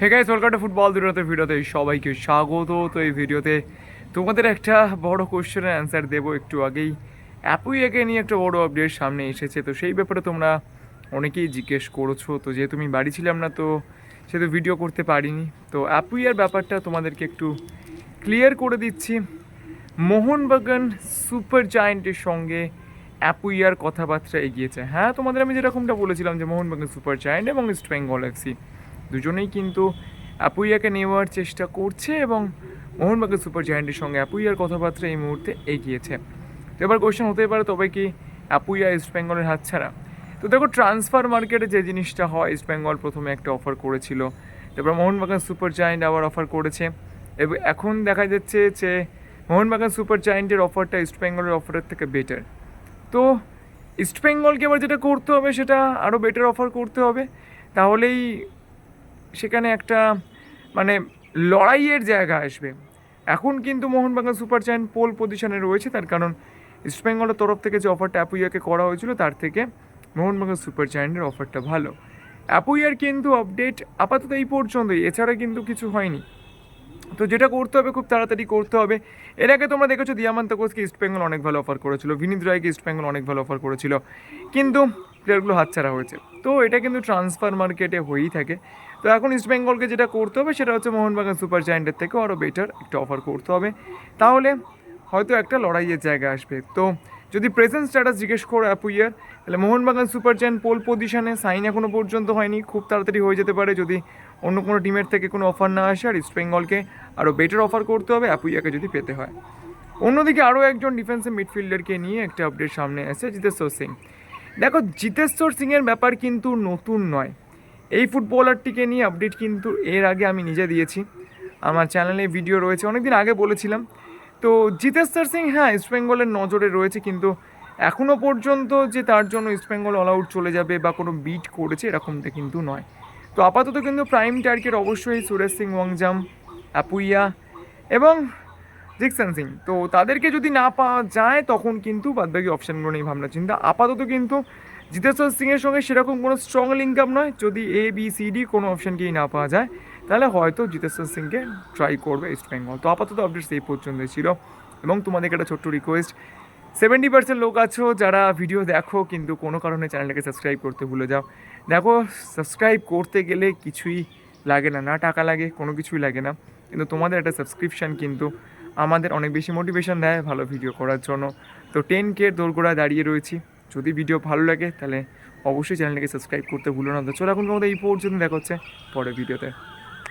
Hey guys welcome to football দুটোতে ভিডিওতে সবাইকে স্বাগত। তো এই ভিডিওতে তোমাদের একটা বড় কোশ্চেনের অ্যান্সার দেবো একটু আগেই। অ্যাপুই অ্যাপুইয়াকে নিয়ে একটা বড় আপডেট সামনে এসেছে। তো সেই ব্যাপারে তোমরা অনেকেই জিজ্ঞেস করেছ। তো যেহেতু আমি বাড়ি ছিলাম না, তো সেহেতু ভিডিও করতে পারিনি। তো অ্যাপুইয়ার ব্যাপারটা তোমাদেরকে একটু ক্লিয়ার করে দিচ্ছি। মোহনবাগান সুপার জায়েন্টের সঙ্গে অ্যাপুইয়ার কথাবার্তা এগিয়েছে। হ্যাঁ তোমাদের আমি যেরকমটা বলেছিলাম যে মোহনবাগান সুপার জায়েন্ট এবং ইস্ট বেঙ্গল এফসি দুজনেই কিন্তু অ্যাপুইয়াকে নেওয়ার চেষ্টা করছে এবং মোহনবাগান সুপার জায়েন্টের সঙ্গে অ্যাপুইয়ার কথাবার্তা এই মুহূর্তে এগিয়েছে। তো এবার কোয়েশ্চেন হতে পারে তবে কি অ্যাপুইয়া ইস্ট বেঙ্গলের হাতছাড়া? তো দেখো ট্রান্সফার মার্কেটে যে জিনিসটা হয় ইস্ট বেঙ্গল প্রথমে একটা অফার করেছিল। তারপর মোহনবাগান সুপার জায়েন্ট আবার অফার করেছে। এবং, এখন দেখা যাচ্ছে যে মোহনবাগান সুপার জায়েন্টের অফারটা ইস্ট বেঙ্গলের অফারের থেকে বেটার তো ইস্ট বেঙ্গলকে এবার যেটা করতে হবে, সেটা আরও বেটার অফার করতে হবে। তাহলেই সেখানে একটা মানে লড়াইয়ের জায়গা আসবে। এখন কিন্তু মোহনবাগান সুপার জায়ান্ট পোল পজিশনে রয়েছে, তার কারণ ইস্ট বেঙ্গলের তরফ থেকে যে অফারটা অ্যাপুইয়াকে করা হয়েছিল, তার থেকে মোহনবাগান সুপার জায়ান্টের অফারটা ভালো। অ্যাপুইয়ার কিন্তু আপডেট আপাতত এই পর্যন্তই, এছাড়া কিন্তু কিছু হয়নি। তো যেটা করতে হবে, খুব তাড়াতাড়ি করতে হবে। এর আগে তোমরা দেখেছ দিয়ামান্ত কোচকে ইস্ট বেঙ্গল অনেক ভালো অফার করেছিল বিনীত রায়কে ইস্ট বেঙ্গল অনেক ভালো অফার করেছিল। কিন্তু প্লেয়ারগুলো হাতছাড়া হয়েছে। তো এটা কিন্তু ট্রান্সফার মার্কেটে হয়েই থাকে। তো এখন ইস্ট বেঙ্গলকে যেটা করতে হবে, সেটা হচ্ছে মোহনবাগান সুপার জায়েন্টের থেকেও আরও বেটার একটা অফার করতে হবে। তাহলে হয়তো একটা লড়াইয়ের জায়গা আসবে। তো যদি প্রেজেন্ট স্ট্যাটাস জিজ্ঞেস করো অ্যাপুইয়ার তাহলে মোহনবাগান সুপার জায়েন্ট পোল পজিশনে সাইন এখনও পর্যন্ত হয়নি, খুব তাড়াতাড়ি হয়ে যেতে পারে। যদি অন্য কোনো টিমের থেকে কোনো অফার না আসে, আর ইস্ট বেঙ্গলকে আরও বেটার অফার করতে হবে অ্যাপুইয়াকে যদি পেতে হয়। অন্যদিকে আরও একজন ডিফেন্সিভ মিডফিল্ডারকে নিয়ে একটা আপডেট সামনে আসে, জিতেশ্বর সিং। দেখো, জিতেশ্বর সিংয়ের ব্যাপার কিন্তু নতুন নয়। এই ফুটবলারটিকে নিয়ে আপডেট কিন্তু এর আগে আমি নিজে দিয়েছি। আমার চ্যানেলে ভিডিও রয়েছে, অনেকদিন আগে বলেছিলাম। তো জিতেশ্বর সিং হ্যাঁ ইস্ট বেঙ্গলের নজরে রয়েছে, কিন্তু এখনও পর্যন্ত যে তার জন্য ইস্ট বেঙ্গল অল আউট চলে যাবে বা কোনো বিট করেছে, এরকমটা কিন্তু নয়। তো আপাতত কিন্তু প্রাইম টার্গেট অবশ্যই সুরেশ সিং, ওয়াংজাম অ্যাপুইয়া এবং জিকসন সিং। তো তাদেরকে যদি না পাওয়া যায়, তখন কিন্তু বাদবাকি অপশানগুলো নেই ভাবনা চিন্তা আপাতত কিন্তু জিতেশ্বর সিংয়ের সঙ্গে সেরকম কোনো স্ট্রং লিঙ্ক আপ নয়। যদি এ বি সি ডি কোনো অপশানকেই না পাওয়া যায়, তাহলে হয়তো জিতেশ্বর সিংকে ট্রাই করবে ইস্ট বেঙ্গল তো আপাতত আপডেটস এই পর্যন্ত ছিল। এবং তোমাদেরকে একটা ছোট্ট রিকোয়েস্ট সেভেন্টি পার্সেন্ট লোক আছো, যারা ভিডিও দেখো, কিন্তু কোনো কারণে চ্যানেলটাকে সাবস্ক্রাইব করতে ভুলে যাও। দেখো সাবস্ক্রাইব করতে গেলে কিছুই লাগে না না টাকা লাগে, কোনো কিছুই লাগে না। কিন্তু তোমাদের একটা সাবস্ক্রিপশান কিন্তু আমাদের অনেক বেশি মোটিভেশন দেয় ভালো ভিডিও করার জন্য। তো টেন কে দোরগোড়ায় দাঁড়িয়ে রয়েছি। যদি ভিডিও ভালো লাগে তাহলে অবশ্যই চ্যানেলটাকে সাবস্ক্রাইব করতে ভুলো না। তো চলো এখন তোমাদের এই পর্যন্ত দেখা হচ্ছে পরের ভিডিওতে।